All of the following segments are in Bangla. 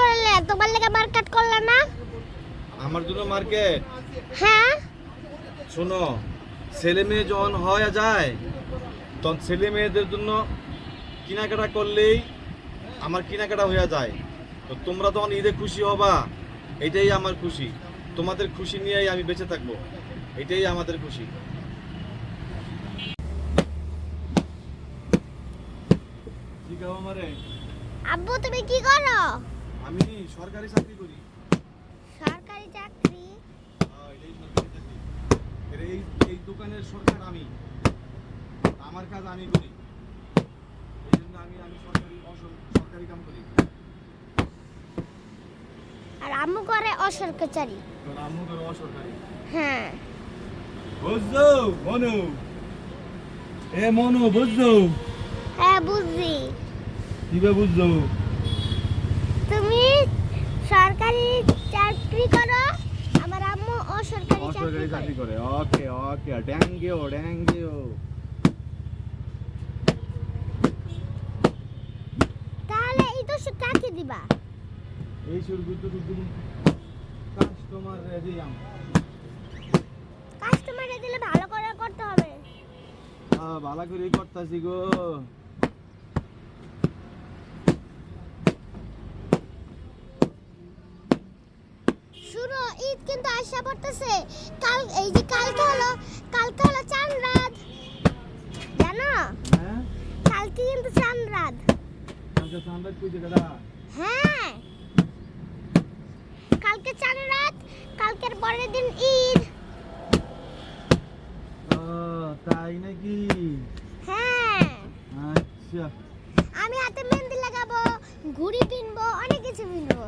করলে? তোমার লেগে মার্কেট করলে না? আমার জন্য মার্কেট? হ্যাঁ? শোনো ছেলে মেয়ে যখন হয়ে যায় তখন ছেলে মেয়েদের জন্য কেনাকাটা করলেই আমার কেনাকাটা হয়ে যায়। তো তোমরা তখন ঈদে খুশি হবা। এটাই আমার খুশি। তোমাদের খুশি নিয়েই আমি বেঁচে থাকব। এটাই আমাদের খুশি। আব্বু তুমি কি করো? আমি সরকারি চাকরি করি। সরকারি চাকরি? এটাই সরকারি চাকরি। এই এই দোকানের সরকার আমি। আমার কাজ আমি করি। এই জন্য আমি আমি সরকারি সরকারি কাম করি। আর আম্মু করে অসরকারি তোর আম্মু তোর অসরকারি হ্যাঁ। বুঝছ মনু? এ মনু বুঝছ? হ্যাঁ বুঝছি। কীভাবে বুঝছ তুমি সরকারি চাকরি করো। আমার আম্মু অসরকারি চাকরি অসরকারি চাকরি করে। ওকে ওকে তাহলে এই তো কাকে দিবা? এই সুর কাস্টমার রেডি আম কাস্টমারে দিলে ভালো করে করতে হবে। ভালো করে করতেছি গো। শুনো ঈদ কিন্তু আসা পড়তেছে। কাল এই যে কালকে হলো কালকে হলো চাঁদ রাত। জানো? হ্যাঁ? কালকে কিন্তু চাঁদ রাত। হ্যাঁ। কালকে চাঁদ রাত কালকের পরের দিন ঈদ। ও তাই নাকি? হ্যাঁ। আচ্ছা। আমি হাতে মেহেন্দি লাগাবো ঘুড়ি কিনবো অনেক কিছু কিনবো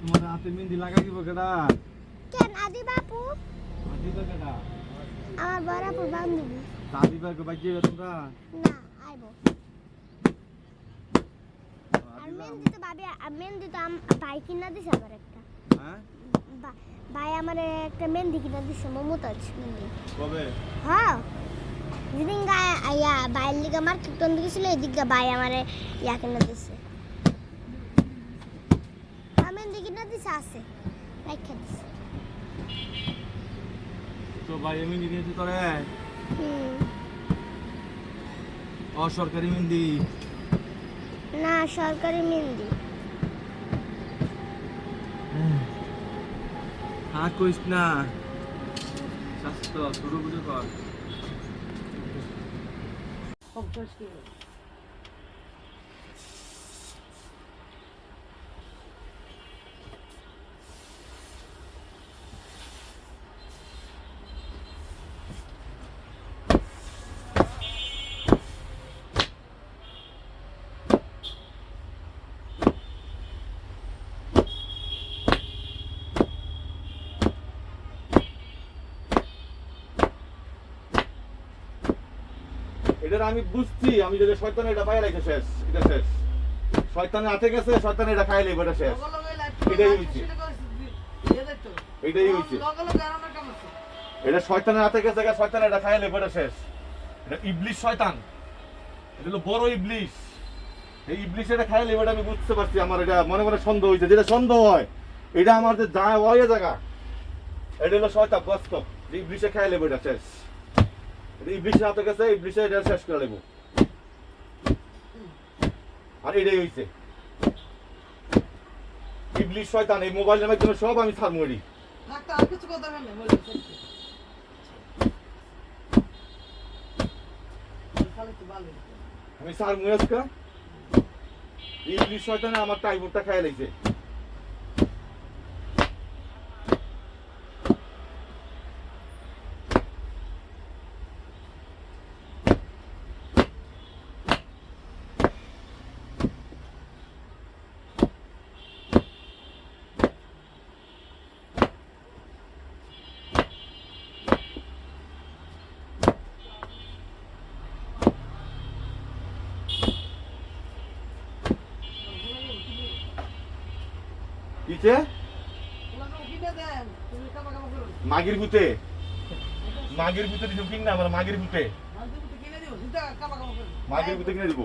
তোমার হাতে মেহেন্দি লাগাই দিব কেডা? কেন আদি বাপু? তো কেডা? আমার বরাপুর বান্ধবী। দাদি তোমরা? না আইবো। আর মেহেন্দি তো আর মেহেন্দি তো ভাই কিনা দিছে আমার একটা। হ্যাঁ? ভাই আমার একটা মেহেন্দি কিনা দিছে মমতাজ মেহেন্দি। কবে? হ্যাঁ। যেদিন গায়ে ইয়া বাইরের লিগে আমার কীর্তন দিয়েছিল এদিকে ভাই আমার ইয়া কিনা দিছে হ্যাঁ, আছে। দিছে। তো ভাই আমি নিয়েছি তোরে হুম। অসরকারি মেহেন্দি। না সরকারি মেহেন্দি। হ্যাঁ কইস না। স্বাস্থ্য শুরু বুঝে কর। এটার আমি বুঝছি আমি যদি শয়তান এটা পাই রাখে শেষ এটা শেষ। শয়তানের হাতে গেছে শয়তান এটা খাইলে এটা শেষ। এটাই হইছে। এটাই হইছে। এটা শয়তানের হাতে গেছে শয়তান এটা খাইলে এটা শেষ। এটা ইবলিশ শয়তান। এটা হলো বড় ইবলিশ। এই ইবলিশ এটা খাইলে এটা আমি বুঝতে পারছি আমার এটা মনে মনে সন্দেহ হয়েছে। যেটা সন্দেহ হয় এটা আমার যে যা হয় জায়গা। এটা হলো শয়তান বাস্তব। যে ইবলিশে খাইলে এটা শেষ। এটা ইবলিশের হাতে গেছে ইবলিশে এটা শেষ করে নেব। আর এটাই হইছে। ইবলিশ শয়তান এই মোবাইলের মাধ্যমে সব আমি ছাড় মরি আমি স্যার মুয়াজকা ইংলিশ শয়তানে আমার টাইমটা খাইয়া লাগছে নিচে মাগির ভূতে মাগির ভূতে দিছো কিন না আমার মাগির ভূতে মাগির ভূতে কিনে দিব।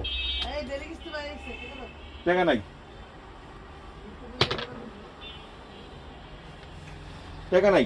টাকা নাই। টাকা নাই।